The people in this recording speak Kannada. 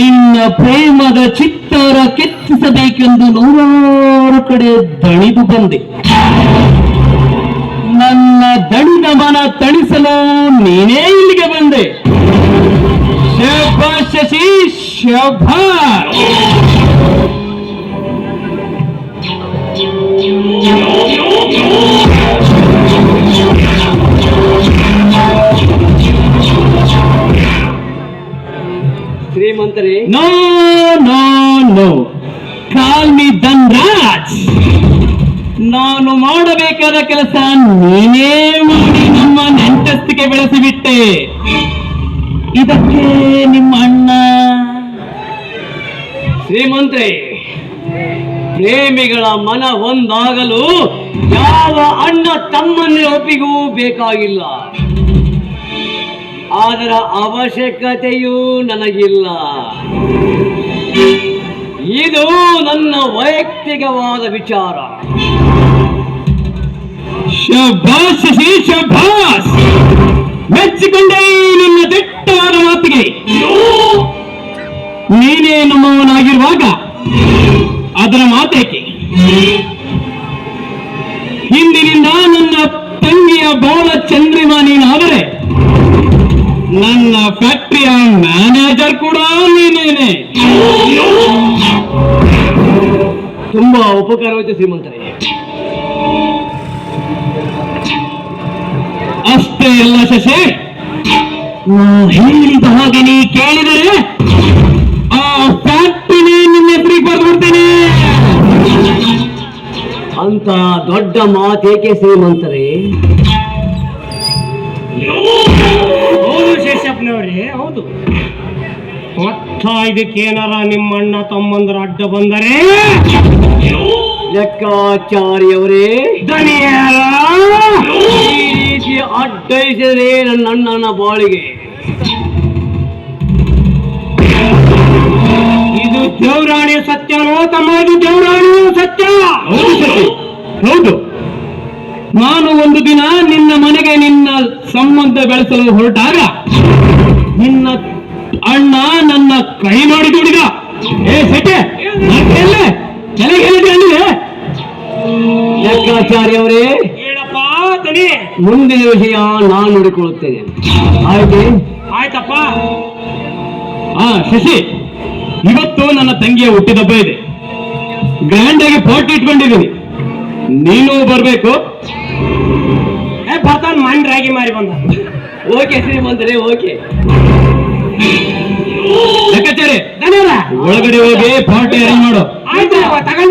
ನಿನ್ನ ಪ್ರೇಮದ ಚಿತ್ತಾರ ಕೆತ್ತಿಸಬೇಕೆಂದು ನೂರಾರು ಕಡೆ ದಣಿದು ಬಂದೆ. ನನ್ನ ದಣಿದ ಮನ ತಣಿಸಲು ನೀನೇ ಇಲ್ಲಿಗೆ ಬಂದೆ. ಶಭ. Shashi no no no. Call me Dhanraj ನಾನು ಮಾಡಬೇಕಾದ ಕೆಲಸ ನೀನೇ ಮಾಡಿ ನಮ್ಮ ನೆಂಟಸ್ತಿಗೆ ಬೆಳೆಸಿಬಿಟ್ಟೆ. ಇದಕ್ಕೆ ನಿಮ್ಮ ಅಣ್ಣ? ಶ್ರೀಮಂತ್ರಿ ಪ್ರೇಮಿಗಳ ಮನ ಒಂದಾಗಲು ಯಾವ ಅಣ್ಣ ತಮ್ಮನ್ನ ಒಪ್ಪಿಗೂ ಬೇಕಾಗಿಲ್ಲ. ಅದರ ಅವಶ್ಯಕತೆಯೂ ನನಗಿಲ್ಲ. ಇದು ನನ್ನ ವೈಯಕ್ತಿಕವಾದ ವಿಚಾರ. ಶಭಾಸ್ ಶಭಾಷ್ ಮೆಚ್ಚಿಕೊಂಡೇ ನಿನ್ನ ದಿಟ್ಟವಾದ ಮಾತಿಗೆ. ನೀನೇ ನಮ್ಮವನಾಗಿರುವಾಗ ಅದರ ಮಾತೇಕೆ ಹಿಂದಿನಿಂದ ನನ್ನ ತಂಗಿಯ ಬಾಳ ಚಂದ್ರಿಮಾ ನೀನಾದರೆ ನನ್ನ ಫ್ಯಾಕ್ಟರಿಯ ಮ್ಯಾನೇಜರ್ ಕೂಡ ನೀನೇನೆ. ತುಂಬಾ ಉಪಕಾರವಾಯ್ತು ಶ್ರೀಮಂತರೇ. ಅಷ್ಟೇ ಅಲ್ಲ ಶಶಿ ಹೇಳಿದ ಹಾಗೆ ನೀ ಕೇಳಿದರೆ ಆ ಫ್ಯಾಕ್ಟರಿ ನಿಮ್ಮ ಹೆಸರಿಗೆ ಬರ್ಬಿಡ್ತೇನೆ ಅಂತ ದೊಡ್ಡ ಮಾತೇಕೆ ಶ್ರೀಮಂತರೇ? ಶೇಷಪ್ಪನವ್ರೆ, ಹೌದು. ಮತ್ತ ಇದಕ್ಕೇನಾರ ನಿಮ್ಮ ಅಣ್ಣ ತಮ್ಮಂದ್ರ ಅಡ್ಡ ಬಂದರೆ? ಲೆಕ್ಕಾಚಾರಿಯವರೇ ದನಿಯಾರ ಈ ರೀತಿ ಅಡ್ಡೈಸಿದ್ರೆ ನನ್ನ ಅಣ್ಣನ ಬಾಳಿಗೆ. ನಾನು ಒಂದು ದಿನ ನಿನ್ನ ಮನೆಗೆ ನಿನ್ನ ಸಂಬಂಧ ಬೆಳೆಸಲು ಹೊರಟಾಗ ನಿನ್ನ ಅಣ್ಣ ನನ್ನ ಕೈ ಮಾಡಿ ದುಡಿದ ಏ ಸೆಟೆ ಕೆಳಗೆ ಹೇಳಿದೆ ಮುಂದಿನ ವಿಷಯ ನಾನು ನೋಡಿಕೊಳ್ಳುತ್ತೇನೆ. ಆಯ್ತು? ಆಯ್ತಪ್ಪ. ಆ ಶಶಿ ಇವತ್ತು ನನ್ನ ತಂಗಿಯ ಹುಟ್ಟಿದಬ್ಬ ಇದೆ. ಗ್ರ್ಯಾಂಡ್ ಆಗಿ ಪಾರ್ಟಿ ಇಟ್ಕೊಂಡಿದ್ದೀನಿ. ನೀನು ಬರಬೇಕು. ರಾಗಿ ಮಾರಿ ಬಂದ. Okay ಶ್ರೀಮಂತರೇ okay. ಲೆಕ್ಕಾಚಾರಿ. ದನಿಯರ ಒಳಗಡೆ ಹೋಗಿ ಪಾರ್ಟಿ ಅರೇಂಜ್ ಮಾಡು. ಆಯ್ತು ತಗೊಂಡು